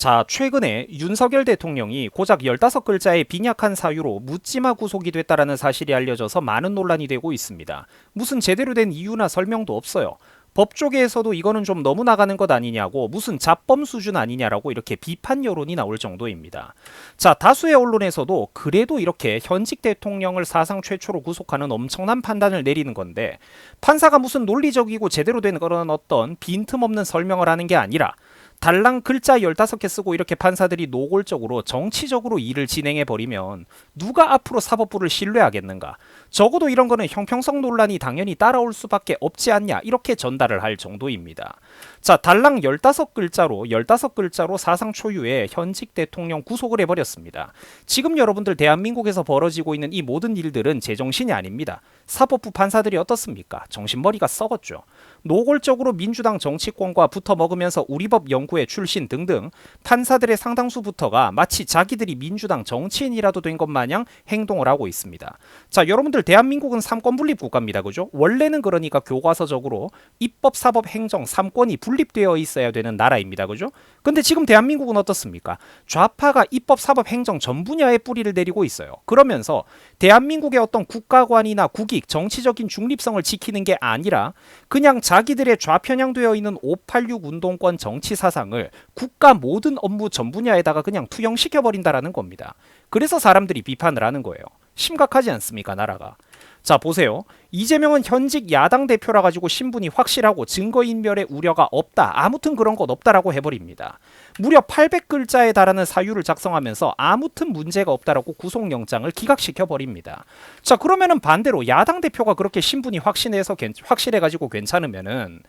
자, 최근에 윤석열 대통령이 고작 15글자의 빈약한 사유로 묻지마 구속이 됐다라는 사실이 알려져서 많은 논란이 되고 있습니다. 무슨 제대로 된 이유나 설명도 없어요. 법조계에서도 이거는 좀 너무 나가는 것 아니냐고 무슨 잡범 수준 아니냐라고 이렇게 비판 여론이 나올 정도입니다. 자, 다수의 언론에서도 그래도 이렇게 현직 대통령을 사상 최초로 구속하는 엄청난 판단을 내리는 건데 판사가 무슨 논리적이고 제대로 된 그런 어떤 빈틈없는 설명을 하는 게 아니라 달랑 글자 15개 쓰고 이렇게 판사들이 노골적으로 정치적으로 일을 진행해 버리면 누가 앞으로 사법부를 신뢰하겠는가? 적어도 이런 거는 형평성 논란이 당연히 따라올 수밖에 없지 않냐? 이렇게 전달을 할 정도입니다. 자, 달랑 15글자로 15글자로 사상 초유의 현직 대통령 구속을 해 버렸습니다. 지금 여러분들 대한민국에서 벌어지고 있는 이 모든 일들은 제정신이 아닙니다. 사법부 판사들이 어떻습니까? 정신머리가 썩었죠. 노골적으로 민주당 정치권과 붙어 먹으면서 우리법 연구회 출신 등등 판사들의 상당수부터가 마치 자기들이 민주당 정치인이라도 된 것 마냥 행동을 하고 있습니다. 자, 여러분들 대한민국은 삼권 분립 국가입니다. 그죠? 원래는 그러니까 교과서적으로 입법, 사법, 행정 삼권이 분립되어 있어야 되는 나라입니다. 그죠? 근데 지금 대한민국은 어떻습니까? 좌파가 입법, 사법, 행정 전 분야에 뿌리를 내리고 있어요. 그러면서 대한민국의 어떤 국가관이나 국익, 정치적인 중립성을 지키는 게 아니라 그냥 자기들의 좌편향되어 있는 586 운동권 정치 사상을 국가 모든 업무 전 분야에다가 그냥 투영시켜 버린다라는 겁니다. 그래서 사람들이 비판을 하는 거예요. 심각하지 않습니까, 나라가? 자, 보세요. 이재명은 현직 야당 대표라 가지고 신분이 확실하고 증거인멸의 우려가 없다. 아무튼 그런 것 없다라고 해버립니다. 무려 800글자에 달하는 사유를 작성하면서 아무튼 문제가 없다라고 구속영장을 기각시켜 버립니다. 자, 그러면은 반대로 야당 대표가 그렇게 신분이 확신해서 확실해 가지고 괜찮으면은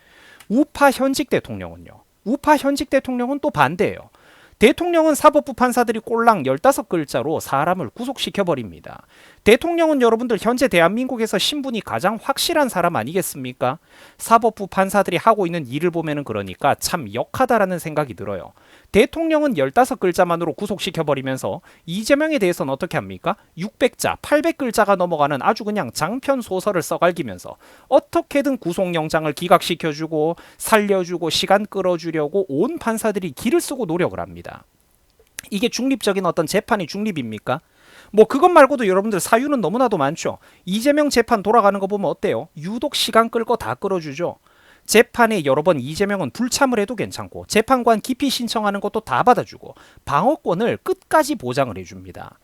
우파 현직 대통령은요. 우파 현직 대통령은 또 반대예요. 대통령은 사법부 판사들이 꼴랑 15글자로 사람을 구속시켜버립니다. 대통령은 여러분들 현재 대한민국에서 신분이 가장 확실한 사람 아니겠습니까? 사법부 판사들이 하고 있는 일을 보면은 그러니까 참 역하다라는 생각이 들어요. 대통령은 15글자만으로 구속시켜버리면서 이재명에 대해서는 어떻게 합니까? 600자, 800글자가 넘어가는 아주 그냥 장편 소설을 써갈기면서 어떻게든 구속영장을 기각시켜주고 살려주고 시간 끌어주려고 온 판사들이 길을 쓰고 노력을 합니다. 이게 중립적인 어떤 재판이 중립입니까? 뭐 그것 말고도 여러분들 사유는 너무나도 많죠. 이재명 재판 돌아가는 거 보면 어때요? 유독 시간 끌고 다 끌어주죠. 재판에 여러 번 이재명은 불참을 해도 괜찮고 재판관 기피 신청하는 것도 다 받아주고 방어권을 끝까지 보장을 해줍니다.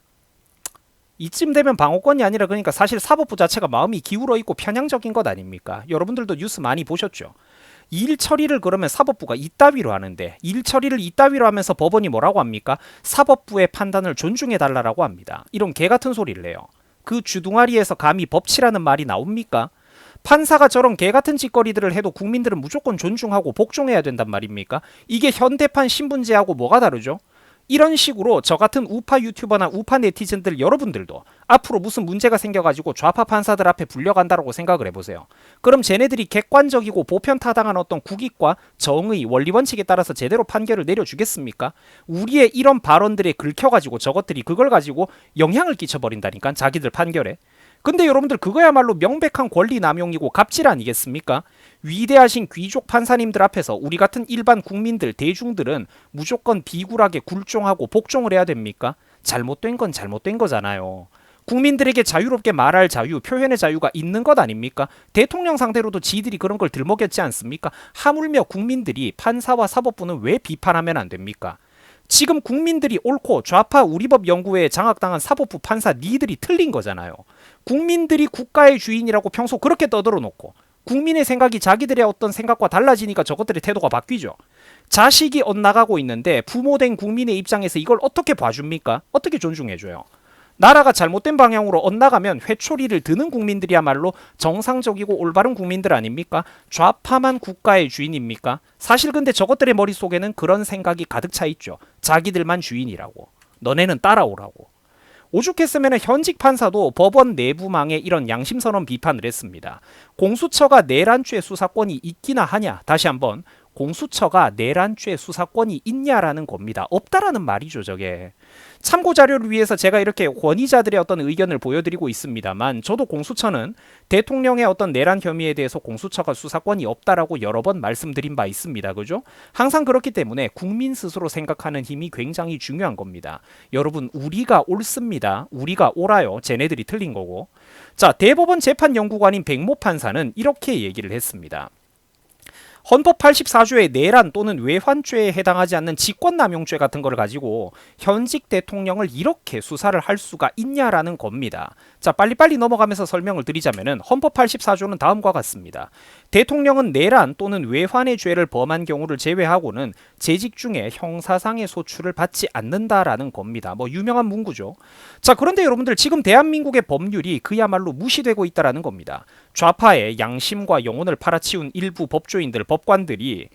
이쯤 되면 방어권이 아니라 그러니까 사실 사법부 자체가 마음이 기울어 있고 편향적인 것 아닙니까? 여러분들도 뉴스 많이 보셨죠? 일 처리를 그러면 사법부가 이따위로 하는데 일 처리를 이따위로 하면서 법원이 뭐라고 합니까? 사법부의 판단을 존중해 달라라고 합니다. 이런 개 같은 소리를 해요. 그 주둥아리에서 감히 법치라는 말이 나옵니까? 판사가 저런 개 같은 짓거리들을 해도 국민들은 무조건 존중하고 복종해야 된단 말입니까? 이게 현대판 신분제하고 뭐가 다르죠? 이런 식으로 저 같은 우파 유튜버나 우파 네티즌들 여러분들도 앞으로 무슨 문제가 생겨가지고 좌파 판사들 앞에 불려간다라고 생각을 해보세요. 그럼 쟤네들이 객관적이고 보편타당한 어떤 국익과 정의, 원리 원칙에 따라서 제대로 판결을 내려주겠습니까? 우리의 이런 발언들에 긁혀가지고 저것들이 그걸 가지고 영향을 끼쳐버린다니까 자기들 판결에. 근데 여러분들 그거야말로 명백한 권리 남용이고 갑질 아니겠습니까? 위대하신 귀족 판사님들 앞에서 우리 같은 일반 국민들 대중들은 무조건 비굴하게 굴종하고 복종을 해야 됩니까? 잘못된 건 잘못된 거잖아요. 국민들에게 자유롭게 말할 자유, 표현의 자유가 있는 것 아닙니까? 대통령 상대로도 지들이 그런 걸 들먹였지 않습니까? 하물며 국민들이 판사와 사법부는 왜 비판하면 안 됩니까? 지금 국민들이 옳고 좌파 우리법 연구회에 장악당한 사법부 판사 니들이 틀린 거잖아요. 국민들이 국가의 주인이라고 평소 그렇게 떠들어 놓고 국민의 생각이 자기들의 어떤 생각과 달라지니까 저것들의 태도가 바뀌죠. 자식이 엇나가고 있는데 부모된 국민의 입장에서 이걸 어떻게 봐줍니까? 어떻게 존중해줘요? 나라가 잘못된 방향으로 엇나가면 회초리를 드는 국민들이야말로 정상적이고 올바른 국민들 아닙니까? 좌파만 국가의 주인입니까? 사실 근데 저것들의 머릿속에는 그런 생각이 가득 차 있죠. 자기들만 주인이라고. 너네는 따라오라고. 오죽했으면 현직 판사도 법원 내부망에 이런 양심선언 비판을 했습니다. 공수처가 내란죄 수사권이 있기나 하냐? 다시 한번 공수처가 내란죄 수사권이 있냐라는 겁니다. 없다라는 말이죠, 저게. 참고 자료를 위해서 제가 이렇게 권위자들의 어떤 의견을 보여드리고 있습니다만 저도 공수처는 대통령의 어떤 내란 혐의에 대해서 공수처가 수사권이 없다라고 여러 번 말씀드린 바 있습니다. 그죠? 항상 그렇기 때문에 국민 스스로 생각하는 힘이 굉장히 중요한 겁니다. 여러분 우리가 옳습니다. 우리가 옳아요. 쟤네들이 틀린 거고. 자, 대법원 재판연구관인 백모 판사는 이렇게 얘기를 했습니다. 헌법 84조의 내란 또는 외환죄에 해당하지 않는 직권남용죄 같은 걸 가지고 현직 대통령을 이렇게 수사를 할 수가 있냐라는 겁니다. 자, 빨리빨리 넘어가면서 설명을 드리자면은 헌법 84조는 다음과 같습니다. 대통령은 내란 또는 외환의 죄를 범한 경우를 제외하고는 재직 중에 형사상의 소출을 받지 않는다라는 겁니다. 뭐 유명한 문구죠. 자, 그런데 여러분들 지금 대한민국의 법률이 그야말로 무시되고 있다라는 겁니다. 좌파의 양심과 영혼을 팔아치운 일부 법조인들, 법관들이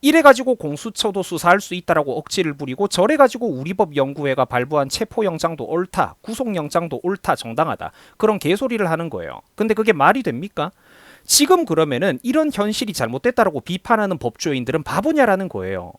이래 가지고 공수처도 수사할 수 있다라고 억지를 부리고 저래 가지고 우리법 연구회가 발부한 체포 영장도 옳다, 구속 영장도 옳다, 정당하다 그런 개소리를 하는 거예요. 근데 그게 말이 됩니까? 지금 그러면은 이런 현실이 잘못됐다라고 비판하는 법조인들은 바보냐라는 거예요.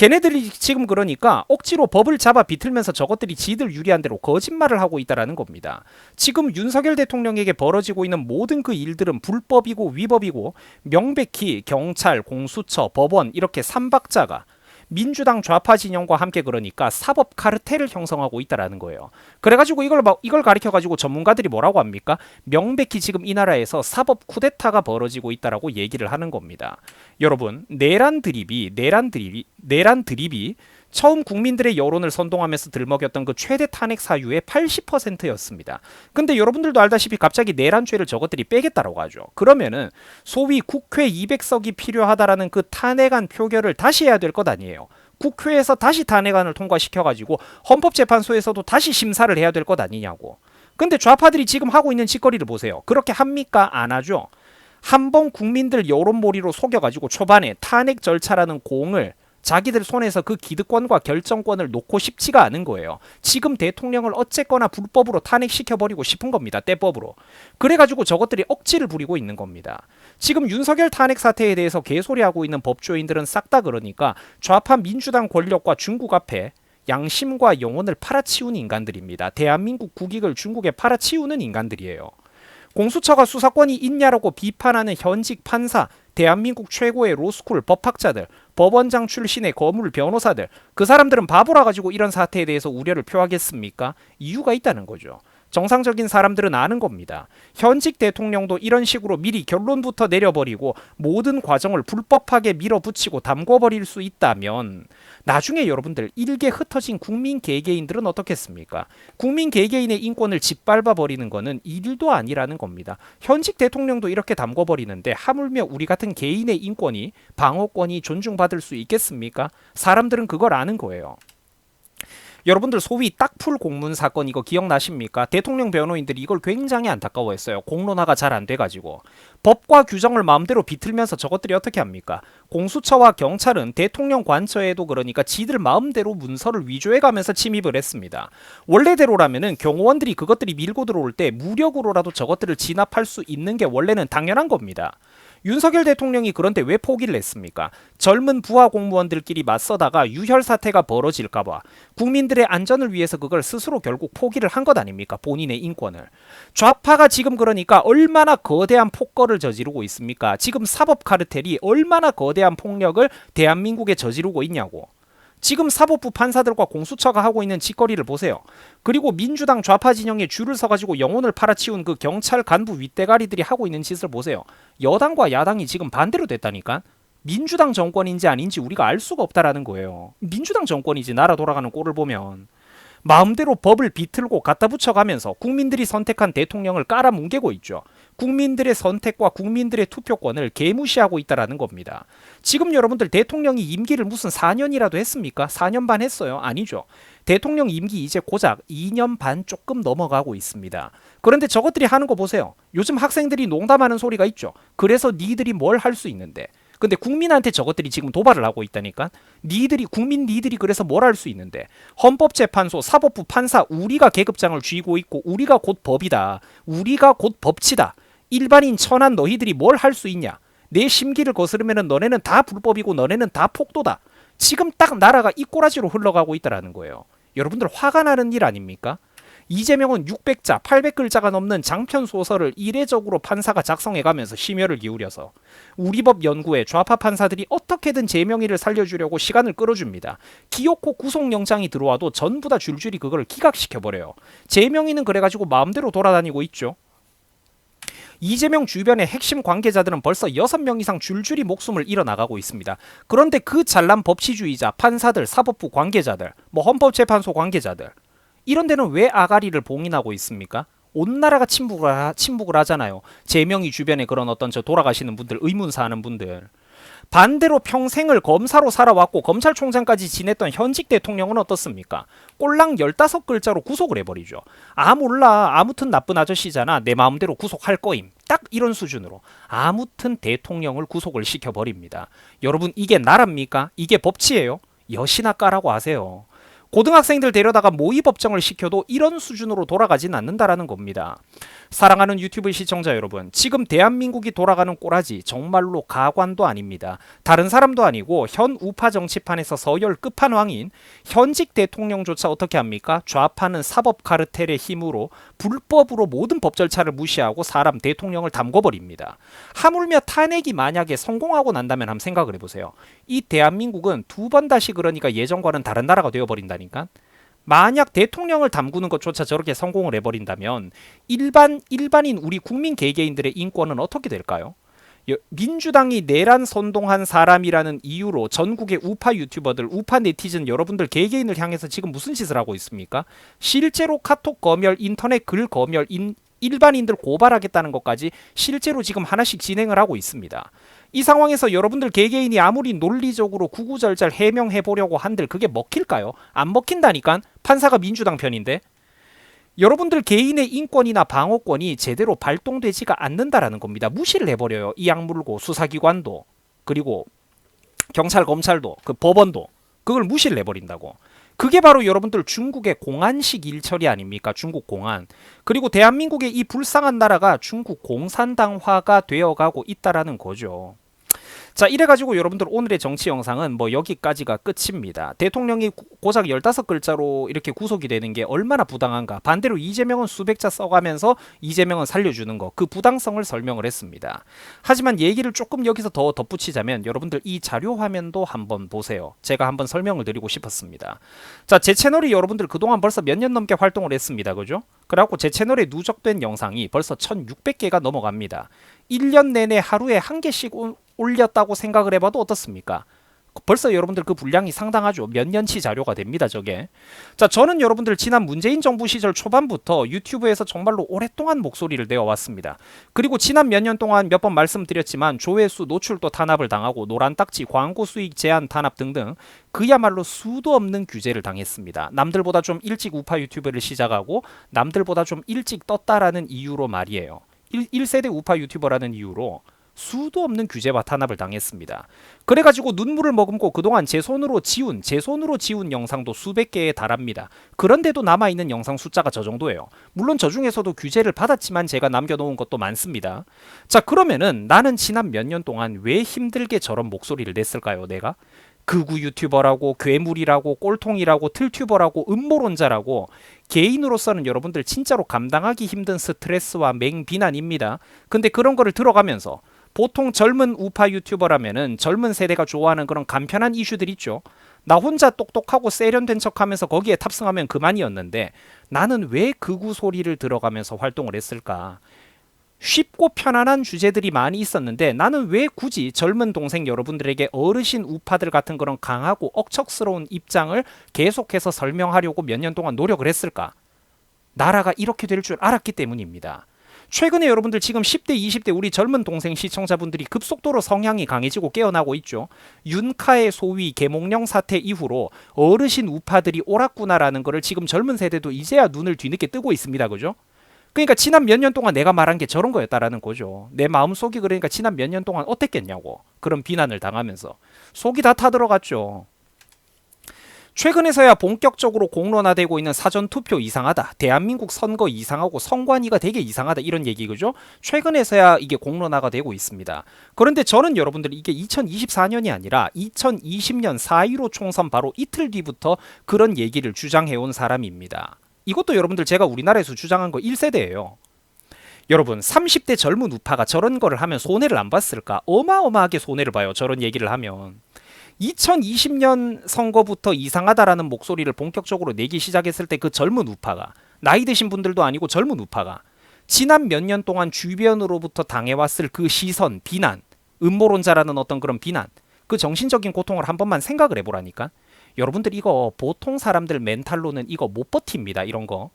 걔네들이 지금 그러니까 억지로 법을 잡아 비틀면서 저것들이 지들 유리한 대로 거짓말을 하고 있다라는 겁니다. 지금 윤석열 대통령에게 벌어지고 있는 모든 그 일들은 불법이고 위법이고 명백히 경찰, 공수처, 법원 이렇게 삼박자가 민주당 좌파 진영과 함께 그러니까 사법 카르텔을 형성하고 있다라는 거예요. 그래가지고 이걸 막 이걸 가리켜 가지고 전문가들이 뭐라고 합니까? 명백히 지금 이 나라에서 사법 쿠데타가 벌어지고 있다라고 얘기를 하는 겁니다. 여러분 내란 드립이 내란 드립이 내란 드립이 처음 국민들의 여론을 선동하면서 들먹였던 그 최대 탄핵 사유의 80%였습니다. 근데 여러분들도 알다시피 갑자기 내란죄를 저것들이 빼겠다라고 하죠. 그러면은 소위 국회 200석이 필요하다라는 그 탄핵안 표결을 다시 해야 될 것 아니에요. 국회에서 다시 탄핵안을 통과시켜가지고 헌법재판소에서도 다시 심사를 해야 될 것 아니냐고. 근데 좌파들이 지금 하고 있는 짓거리를 보세요. 그렇게 합니까? 안 하죠. 한 번 국민들 여론몰이로 속여가지고 초반에 탄핵 절차라는 공을 자기들 손에서 그 기득권과 결정권을 놓고 싶지가 않은 거예요. 지금 대통령을 어쨌거나 불법으로 탄핵시켜버리고 싶은 겁니다. 때법으로. 그래가지고 저것들이 억지를 부리고 있는 겁니다. 지금 윤석열 탄핵 사태에 대해서 개소리하고 있는 법조인들은 싹 다 그러니까 좌파 민주당 권력과 중국 앞에 양심과 영혼을 팔아치운 인간들입니다. 대한민국 국익을 중국에 팔아치우는 인간들이에요. 공수처가 수사권이 있냐라고 비판하는 현직 판사, 대한민국 최고의 로스쿨 법학자들, 법원장 출신의 거물 변호사들, 그 사람들은 바보라 가지고 이런 사태에 대해서 우려를 표하겠습니까? 이유가 있다는 거죠. 정상적인 사람들은 아는 겁니다. 현직 대통령도 이런 식으로 미리 결론부터 내려버리고 모든 과정을 불법하게 밀어붙이고 담궈버릴 수 있다면 나중에 여러분들 일개 흩어진 국민 개개인들은 어떻겠습니까? 국민 개개인의 인권을 짓밟아 버리는 거는 일도 아니라는 겁니다. 현직 대통령도 이렇게 담궈버리는데 하물며 우리 같은 개인의 인권이 방어권이 존중받을 수 있겠습니까? 사람들은 그걸 아는 거예요. 여러분들 소위 딱풀 공문 사건 이거 기억나십니까? 대통령 변호인들이 이걸 굉장히 안타까워했어요. 공론화가 잘 안 돼가지고 법과 규정을 마음대로 비틀면서 저것들이 어떻게 합니까? 공수처와 경찰은 대통령 관처에도 그러니까 지들 마음대로 문서를 위조해가면서 침입을 했습니다. 원래대로라면은 경호원들이 그것들이 밀고 들어올 때 무력으로라도 저것들을 진압할 수 있는 게 원래는 당연한 겁니다. 윤석열 대통령이 그런데 왜 포기를 했습니까? 젊은 부하 공무원들끼리 맞서다가 유혈 사태가 벌어질까봐 국민들의 안전을 위해서 그걸 스스로 결국 포기를 한 것 아닙니까? 본인의 인권을. 좌파가 지금 그러니까 얼마나 거대한 폭거를 저지르고 있습니까? 지금 사법 카르텔이 얼마나 거대한 폭력을 대한민국에 저지르고 있냐고. 지금 사법부 판사들과 공수처가 하고 있는 짓거리를 보세요. 그리고 민주당 좌파 진영에 줄을 서가지고 영혼을 팔아치운 그 경찰 간부 윗대가리들이 하고 있는 짓을 보세요. 여당과 야당이 지금 반대로 됐다니까. 민주당 정권인지 아닌지 우리가 알 수가 없다라는 거예요. 민주당 정권이지 나라 돌아가는 꼴을 보면. 마음대로 법을 비틀고 갖다 붙여가면서 국민들이 선택한 대통령을 깔아뭉개고 있죠. 국민들의 선택과 국민들의 투표권을 개무시하고 있다라는 겁니다. 지금 여러분들 대통령이 임기를 무슨 4년이라도 했습니까? 4년 반 했어요? 아니죠. 대통령 임기 이제 고작 2년 반 조금 넘어가고 있습니다. 그런데 저것들이 하는 거 보세요. 요즘 학생들이 농담하는 소리가 있죠. 그래서 니들이 뭘 할 수 있는데 근데 국민한테 저것들이 지금 도발을 하고 있다니까. 니들이 국민 니들이 그래서 뭘 할 수 있는데 헌법재판소, 사법부 판사 우리가 계급장을 쥐고 있고 우리가 곧 법이다. 우리가 곧 법치다. 일반인 천한 너희들이 뭘 할 수 있냐? 내 심기를 거스르면은 너네는 다 불법이고 너네는 다 폭도다. 지금 딱 나라가 이 꼬라지로 흘러가고 있다라는 거예요. 여러분들 화가 나는 일 아닙니까? 이재명은 600자, 800글자가 넘는 장편 소설을 이례적으로 판사가 작성해가면서 심혈을 기울여서 우리 법 연구에 좌파 판사들이 어떻게든 재명이를 살려주려고 시간을 끌어줍니다. 기어코 구속영장이 들어와도 전부 다 줄줄이 그걸 기각시켜버려요. 재명이는 그래가지고 마음대로 돌아다니고 있죠. 이재명 주변의 핵심 관계자들은 벌써 6명 이상 줄줄이 목숨을 잃어나가고 있습니다. 그런데 그 잘난 법치주의자, 판사들, 사법부 관계자들, 뭐 헌법재판소 관계자들 이런 데는 왜 아가리를 봉인하고 있습니까? 온 나라가 침묵을, 하, 침묵을 하잖아요. 재명이 주변에 그런 어떤 저 돌아가시는 분들, 의문사하는 분들. 반대로 평생을 검사로 살아왔고 검찰총장까지 지냈던 현직 대통령은 어떻습니까? 꼴랑 15글자로 구속을 해버리죠. 아 몰라 아무튼 나쁜 아저씨잖아 내 마음대로 구속할 거임. 딱 이런 수준으로 아무튼 대통령을 구속을 시켜버립니다. 여러분 이게 나랍니까? 이게 법치예요? 여시나 까라고 하세요. 고등학생들 데려다가 모의 법정을 시켜도 이런 수준으로 돌아가진 않는다라는 겁니다. 사랑하는 유튜브 시청자 여러분, 지금 대한민국이 돌아가는 꼬라지 정말로 가관도 아닙니다. 다른 사람도 아니고 현 우파 정치판에서 서열 끝판왕인 현직 대통령조차 어떻게 합니까? 좌파는 사법 카르텔의 힘으로 불법으로 모든 법 절차를 무시하고 사람 대통령을 담궈버립니다. 하물며 탄핵이 만약에 성공하고 난다면 한번 생각을 해보세요. 이 대한민국은 두 번 다시 그러니까 예전과는 다른 나라가 되어버린다 니까. 만약 대통령을 담그는 것조차 저렇게 성공을 해버린다면 일반 일반인 우리 국민 개개인들의 인권은 어떻게 될까요? 여- 민주당이 내란 선동한 사람이라는 이유로 전국의 우파 유튜버들, 우파 네티즌 여러분들 개개인을 향해서 지금 무슨 짓을 하고 있습니까? 실제로 카톡 검열, 인터넷 글 검열, 인, 일반인들 고발하겠다는 것까지 실제로 지금 하나씩 진행을 하고 있습니다. 이 상황에서 여러분들 개개인이 아무리 논리적으로 구구절절 해명해 보려고 한들 그게 먹힐까요? 안 먹힌다니까 판사가 민주당 편인데 여러분들 개인의 인권이나 방어권이 제대로 발동되지가 않는다라는 겁니다. 무시를 해버려요. 이 약물고 수사기관도 그리고 경찰 검찰도 그 법원도 그걸 무시를 해버린다고. 그게 바로 여러분들 중국의 공안식 일처리 아닙니까? 중국 공안. 그리고 대한민국의 이 불쌍한 나라가 중국 공산당화가 되어가고 있다라는 거죠. 자, 이래가지고 여러분들 오늘의 정치 영상은 뭐 여기까지가 끝입니다. 대통령이 고- 고작 15글자로 이렇게 구속이 되는 게 얼마나 부당한가. 반대로 이재명은 수백 자 써가면서 이재명은 살려주는 거. 그 부당성을 설명을 했습니다. 하지만 얘기를 조금 여기서 더 덧붙이자면 여러분들 이 자료 화면도 한번 보세요. 제가 한번 설명을 드리고 싶었습니다. 자, 제 채널이 여러분들 그동안 벌써 몇 년 넘게 활동을 했습니다. 그죠? 그래갖고 제 채널에 누적된 영상이 벌써 1600개가 넘어갑니다. 1년 내내 하루에 한 개씩 올- 올렸다고 생각을 해봐도 어떻습니까? 벌써 여러분들 그 분량이 상당하죠. 몇 년치 자료가 됩니다, 저게. 자, 저는 여러분들 지난 문재인 정부 시절 초반부터 유튜브에서 정말로 오랫동안 목소리를 내어왔습니다. 그리고 지난 몇 년 동안 몇 번 말씀드렸지만 조회수 노출도 탄압을 당하고 노란 딱지, 광고 수익 제한 탄압 등등 그야말로 수도 없는 규제를 당했습니다. 남들보다 좀 일찍 우파 유튜브를 시작하고 남들보다 좀 일찍 떴다라는 이유로 말이에요. 1, 1세대 우파 유튜버라는 이유로 수도 없는 규제와 탄압을 당했습니다. 그래가지고 눈물을 머금고 그동안 제 손으로 지운 제 손으로 지운 영상도 수백 개에 달합니다. 그런데도 남아있는 영상 숫자가 저 정도예요. 물론 저 중에서도 규제를 받았지만 제가 남겨놓은 것도 많습니다. 자 그러면은 나는 지난 몇 년 동안 왜 힘들게 저런 목소리를 냈을까요 내가? 극우 유튜버라고 괴물이라고 꼴통이라고 틀튜버라고 음모론자라고 개인으로서는 여러분들 진짜로 감당하기 힘든 스트레스와 맹비난입니다. 근데 그런 거를 들어가면서 보통 젊은 우파 유튜버라면은 젊은 세대가 좋아하는 그런 간편한 이슈들 있죠. 나 혼자 똑똑하고 세련된 척하면서 거기에 탑승하면 그만이었는데 나는 왜 극우 소리를 들어가면서 활동을 했을까? 쉽고 편안한 주제들이 많이 있었는데 나는 왜 굳이 젊은 동생 여러분들에게 어르신 우파들 같은 그런 강하고 억척스러운 입장을 계속해서 설명하려고 몇 년 동안 노력을 했을까? 나라가 이렇게 될 줄 알았기 때문입니다. 최근에 여러분들 지금 10대, 20대 우리 젊은 동생 시청자분들이 급속도로 성향이 강해지고 깨어나고 있죠. 윤카의 소위 계몽령 사태 이후로 어르신 우파들이 옳았구나라는 거를 지금 젊은 세대도 이제야 눈을 뒤늦게 뜨고 있습니다. 그죠? 그러니까 지난 몇 년 동안 내가 말한 게 저런 거였다라는 거죠. 내 마음 속이 그러니까 지난 몇 년 동안 어땠겠냐고. 그런 비난을 당하면서 속이 다 타들어갔죠. 최근에서야 본격적으로 공론화되고 있는 사전 투표 이상하다. 대한민국 선거 이상하고 선관위가 되게 이상하다. 이런 얘기 그죠? 최근에서야 이게 공론화가 되고 있습니다. 그런데 저는 여러분들 이게 2024년이 아니라 2020년 4.15 총선 바로 이틀 뒤부터 그런 얘기를 주장해온 사람입니다. 이것도 여러분들 제가 우리나라에서 주장한 거 1세대예요. 여러분 30대 젊은 우파가 저런 거를 하면 손해를 안 봤을까? 어마어마하게 손해를 봐요. 저런 얘기를 하면. 2020년 선거부터 이상하다라는 목소리를 본격적으로 내기 시작했을 때 그 젊은 우파가 나이 드신 분들도 아니고 젊은 우파가 지난 몇 년 동안 주변으로부터 당해왔을 그 시선, 비난, 음모론자라는 어떤 그런 비난, 그 정신적인 고통을 한 번만 생각을 해보라니까. 여러분들 이거 보통 사람들 멘탈로는 이거 못 버팁니다. 이런 거.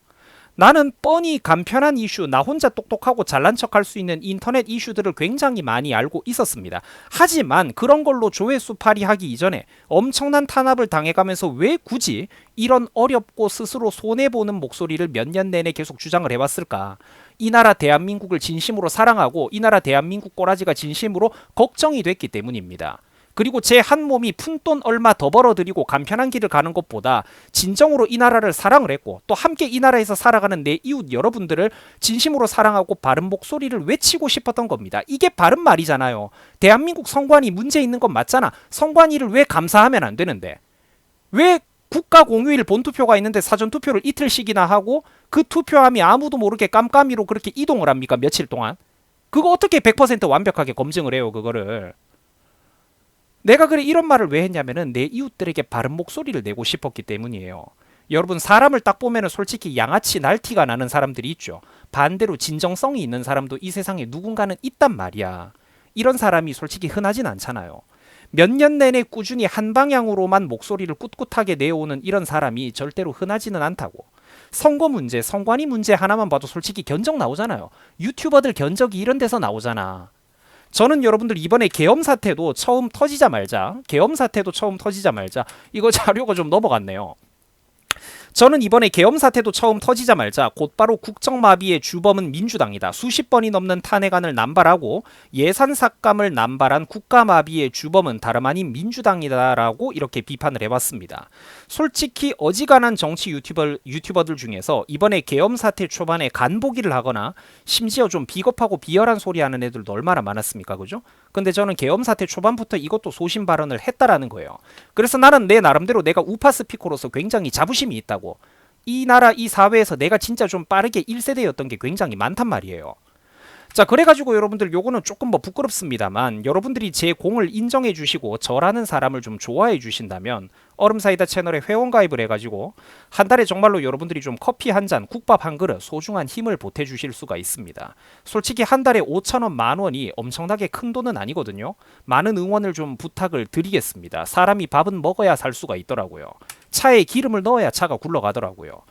나는 뻔히 간편한 이슈, 나 혼자 똑똑하고 잘난 척할 수 있는 인터넷 이슈들을 굉장히 많이 알고 있었습니다. 하지만 그런 걸로 조회수 파리하기 이전에 엄청난 탄압을 당해가면서 왜 굳이 이런 어렵고 스스로 손해보는 목소리를 몇 년 내내 계속 주장을 해왔을까? 이 나라 대한민국을 진심으로 사랑하고 이 나라 대한민국 꼬라지가 진심으로 걱정이 됐기 때문입니다. 그리고 제 한 몸이 푼돈 얼마 더 벌어들이고 간편한 길을 가는 것보다 진정으로 이 나라를 사랑을 했고 또 함께 이 나라에서 살아가는 내 이웃 여러분들을 진심으로 사랑하고 바른 목소리를 외치고 싶었던 겁니다. 이게 바른 말이잖아요. 대한민국 선관위 문제 있는 건 맞잖아. 선관위를 왜 감사하면 안 되는데? 왜 국가 공휴일 본투표가 있는데 사전 투표를 이틀씩이나 하고 그 투표함이 아무도 모르게 깜깜이로 그렇게 이동을 합니까? 며칠 동안? 그거 어떻게 100% 완벽하게 검증을 해요, 그거를. 내가 그래 이런 말을 왜 했냐면은 내 이웃들에게 바른 목소리를 내고 싶었기 때문이에요. 여러분 사람을 딱 보면은 솔직히 양아치 날티가 나는 사람들이 있죠. 반대로 진정성이 있는 사람도 이 세상에 누군가는 있단 말이야. 이런 사람이 솔직히 흔하진 않잖아요. 몇 년 내내 꾸준히 한 방향으로만 목소리를 꿋꿋하게 내오는 이런 사람이 절대로 흔하지는 않다고. 선거 문제, 선관위 문제 하나만 봐도 솔직히 견적 나오잖아요. 유튜버들 견적이 이런 데서 나오잖아. 저는 여러분들 이번에 계엄 사태도 처음 터지자 말자 계엄 사태도 처음 터지자 말자 이거 자료가 좀 넘어갔네요. 저는 이번에 계엄 사태도 처음 터지자말자 곧바로 국정마비의 주범은 민주당이다. 수십 번이 넘는 탄핵안을 남발하고 예산 삭감을 남발한 국가마비의 주범은 다름 아닌 민주당이다라고 이렇게 비판을 해봤습니다. 솔직히 어지간한 정치 유튜버, 유튜버들 중에서 이번에 계엄 사태 초반에 간보기를 하거나 심지어 좀 비겁하고 비열한 소리 하는 애들도 얼마나 많았습니까? 그죠? 근데 저는 계엄 사태 초반부터 이것도 소신 발언을 했다라는 거예요. 그래서 나는 내 나름대로 내가 우파 스피커로서 굉장히 자부심이 있다 고. 이 나라 이 사회에서 내가 진짜 좀 빠르게 1세대였던 게 굉장히 많단 말이에요. 자 그래가지고 여러분들 요거는 조금 뭐 부끄럽습니다만 여러분들이 제 공을 인정해 주시고 저라는 사람을 좀 좋아해 주신다면 얼음사이다 채널에 회원 가입을 해가지고 한 달에 정말로 여러분들이 좀 커피 한 잔, 국밥 한 그릇 소중한 힘을 보태 주실 수가 있습니다. 솔직히 한 달에 5천 원, 만 원이 엄청나게 큰 돈은 아니거든요. 많은 응원을 좀 부탁을 드리겠습니다. 사람이 밥은 먹어야 살 수가 있더라고요. 차에 기름을 넣어야 차가 굴러가더라고요.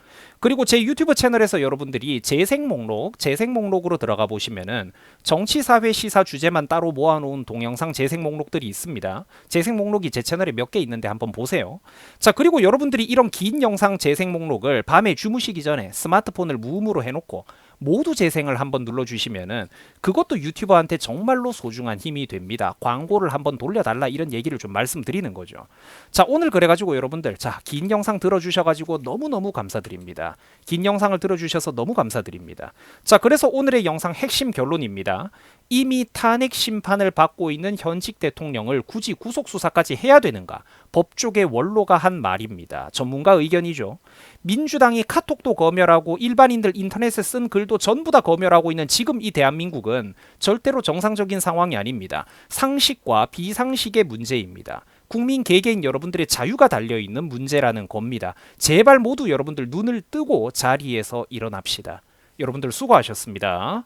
그리고 제 유튜브 채널에서 여러분들이 재생 목록, 재생 목록으로 들어가 보시면은 정치, 사회, 시사 주제만 따로 모아놓은 동영상 재생 목록들이 있습니다. 재생 목록이 제 채널에 몇 개 있는데 한번 보세요. 자, 그리고 여러분들이 이런 긴 영상 재생 목록을 밤에 주무시기 전에 스마트폰을 무음으로 해놓고 모두 재생을 한번 눌러주시면은 그것도 유튜버한테 정말로 소중한 힘이 됩니다. 광고를 한번 돌려달라 이런 얘기를 좀 말씀드리는 거죠. 자 오늘 그래가지고 여러분들 자 긴 영상 들어주셔가지고 너무너무 감사드립니다. 긴 영상을 들어주셔서 너무 감사드립니다. 자 그래서 오늘의 영상 핵심 결론입니다. 이미 탄핵 심판을 받고 있는 현직 대통령을 굳이 구속 수사까지 해야 되는가? 법조계 원로가 한 말입니다. 전문가 의견이죠. 민주당이 카톡도 검열하고 일반인들 인터넷에 쓴 글도 전부 다 검열하고 있는 지금 이 대한민국은 절대로 정상적인 상황이 아닙니다. 상식과 비상식의 문제입니다. 국민 개개인 여러분들의 자유가 달려 있는 문제라는 겁니다. 제발 모두 여러분들 눈을 뜨고 자리에서 일어납시다. 여러분들 수고하셨습니다.